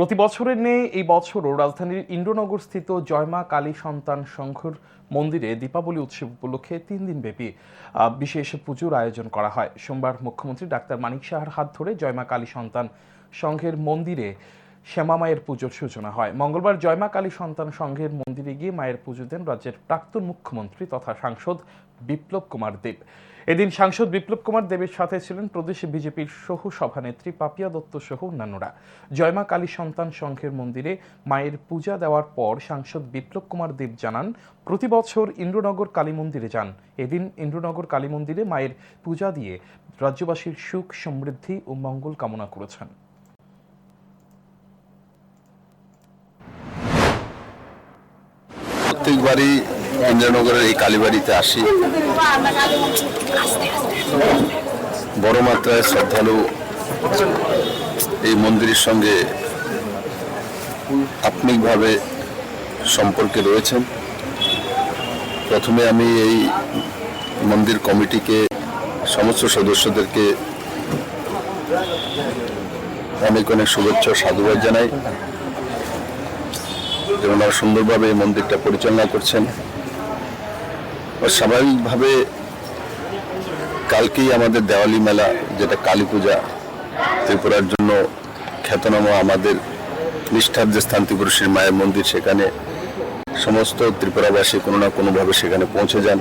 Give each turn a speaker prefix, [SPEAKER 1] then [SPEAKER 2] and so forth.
[SPEAKER 1] প্রতি বছরের নেই, এই বছরও রাজধানীর ইন্দ্রনগর স্থিত জয়মা কালী সন্তান সংঘর মন্দিরে দীপাবলি উৎসব উপলক্ষে তিন দিন ব্যাপী বিশেষ পুজোর আয়োজন করা হয়। সোমবার মুখ্যমন্ত্রী ডাক্তার মানিক সাহার হাত ধরে জয়মা কালী সন্তান সংঘের মন্দিরে শ্যামা মায়ের পুজোর সূচনা হয়। মঙ্গলবার জয়মা কালী সন্তান সংঘের মন্দিরে গিয়ে মায়ের পুজো দেন রাজ্যের প্রাক্তন মুখ্যমন্ত্রী তথা সাংসদ বিপ্লব কুমার দেব। এদিন সাংসদ বিপ্লব কুমার দেবের সাথে ছিলেন প্রদেশ বিজেপির সহ সভানেত্রী পাপিয়া দত্ত সহ অন্যান্যরা। জয়মা কালী সন্তান সংঘের মন্দিরে মায়ের পূজা দেওয়ার পর সাংসদ বিপ্লব কুমার দেব জানান, প্রতি বছর ইন্দ্রনগর কালী মন্দিরে যান। এদিন ইন্দ্রনগর কালী মন্দিরে মায়ের পূজা দিয়ে রাজ্যবাসীর সুখ, সমৃদ্ধি ও মঙ্গল কামনা করেছেন।
[SPEAKER 2] প্রত্যেকবারই ইন্দ্রনগরের এই কালীবাড়িতে আসি। বড় মাত্রায় শ্রদ্ধালু এই মন্দিরের সঙ্গে আত্মিকভাবে সম্পর্কে রয়েছেন। প্রথমে আমি এই মন্দির কমিটিকে, সমস্ত সদস্যদেরকে অনেক অনেক শুভেচ্ছা সাধুবাদ জানাই। ওনারা সুন্দরভাবে এই মন্দিরটা পরিচালনা করছেন। স্বাভাবিকভাবে কালকেই আমাদের দেওয়ালি মেলা, যেটা কালী পূজা, ত্রিপুরার জন্য খ্যাতনামা আমাদের নিষ্ঠার যে স্থান ত্রিপুরশ্রী মায়ের মন্দির, সেখানে সমস্ত ত্রিপুরাবাসী কোনো না কোনোভাবে সেখানে পৌঁছে যান।